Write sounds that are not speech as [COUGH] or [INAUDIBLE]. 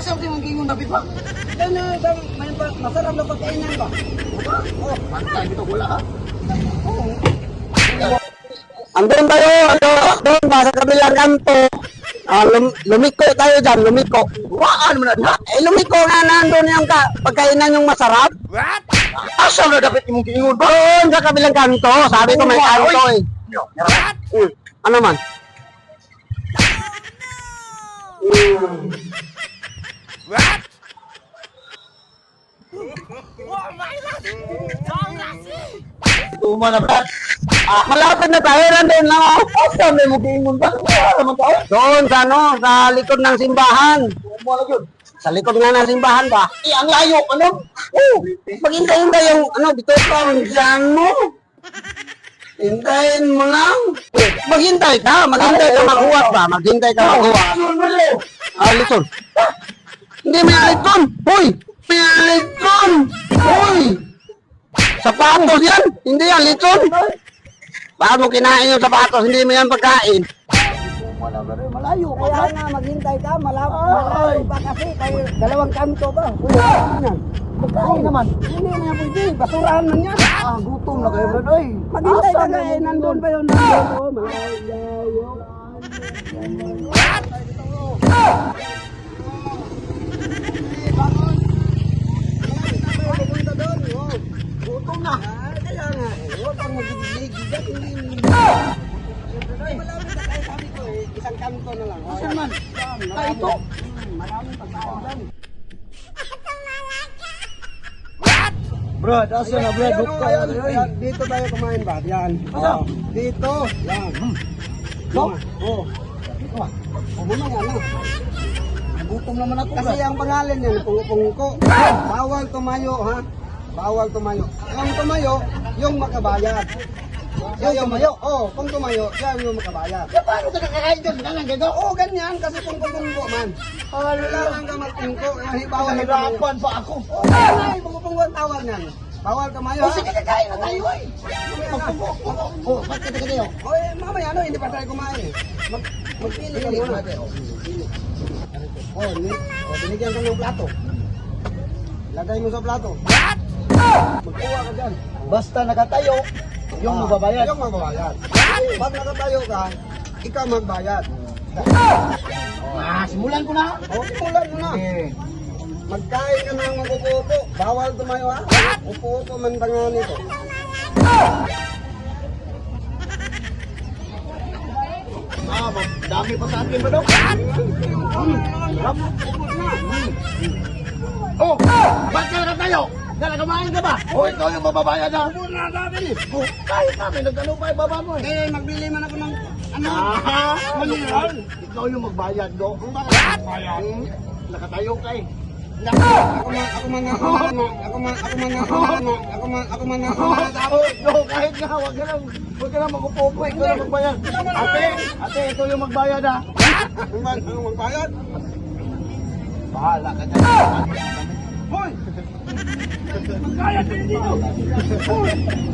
Asa mo mong gingon dapat ba? Ano, bang, may pa, masarap na pagkainan ba? Oh, pantay dito wala ha. Andun tayo, ano, doon ba sa kabilang kanto. Ah, lum- lumiko tayo dyan, lumiko. Waan mo na diha. Eh, lumiko nga nandun yung ka, pagkainan yung masarap. Asa mo dapat imong gingon ba? Doon sa kabilang kanto, sabi ko may kanto eh. Hmm, ano man? Hmm. Tuma na ba? Ah, malapit na tayo, nandun lang ako. Asa mo mong gingon ba? Wala naman. Doon sa ano, sa likod ng simbahan. Na yun. Sa likod nga ng simbahan ba? Eh, ang layo, ano? Oh, maghintay-hintay yung ano, dito pa ang dyan mo. Hintayin mo lang. Maghintay ka, maghintay ka makuha ba? Maghintay ka makuha. Ah, lison. Hindi may lison. Hoy! Sapatos yan! Hindi yan, lison! Paano kinain yung sapatos? Hindi mo yan pagkain. Malayo pa Kaya nga, maghintay ka, malap, malayo pa kasi, kayo, dalawang kanto ba? Wala yan. Magkain naman. Hindi na pwede, basurahan man yan. Ah, gutom na kayo, bro. Ay, Maghintay ka mo eh, nandun pa yun. Nandun, oh, malayo. na. Ah, kaya nga eh. Huwag kang magigig. Hindi. Malawin na kaya ko eh. Isang kanto na lang. Saan man? Pa ito? Maraming pagkaon dyan. Bro, tapos yun na bro, bukta yan. Oh, dito tayo kumain ba? Yan. Oh. Dito. Yan. No? Oo. Dito ah. oh, ba? Oo na nga. Gutom naman ako. Kasi ang pangalan niya, pungko. Bawal tumayo ha. Bawal tumayo. Yung tumayo, yung makabayad. Yung tumayo, oh, kung tumayo, yan yung makabayad. Ya, paano ka nakakain dyan? Ganang gagaw. Oo, ganyan, kasi kung pungko man. Kailangan ka magpungko, eh, bawal na tumayo. Pa ako. Oo, oh, ay, pungko ang tawag niyan. Bawal tumayo, O, ha? sige, kakain na tayo, eh. Oh, ba't ka tayo? Oh, eh, mamaya, ano, hindi pa tayo kumain. Mag, magpili ka muna. Oh, oh, binigyan ka ng plato. Lagay mo sa plato. Magkuha ka dyan. Basta nakatayo, yung Ah, mababayad. Yung mababayad. Pag nakatayo ka, ikaw magbayad. Ah, simulan ko na. O, simulan mo na. Eh, Magkain ka ng upo-upo. Bawal tumayo ha. Upo-upo man tangan ito. ah, dami pa sa akin ba daw? Oh, ba't ka nakatayo? Nalagamain ka ba? O, ikaw yung mababayad na. Upo na natin eh. Oh, kahit namin, nagkano pa yung baba mo eh. Eh, magbili man ako ng ano. Ah, Maniral. Ikaw yung magbayad, do. Kung bakit magbayad? Nakatayo ka eh. Ako man, ako man, ako man, ako man, ako man, ako man, ako man, ako man, ako man, Oh, no, kahit nga, wag ka lang, wag ka lang mag-upo, ikaw lang magbayad. Ate, ate, ito yung magbayad ah. Ako man, ano magbayad? Bahala ka dyan. Vai! [LAUGHS] Cai, atendido! Foi!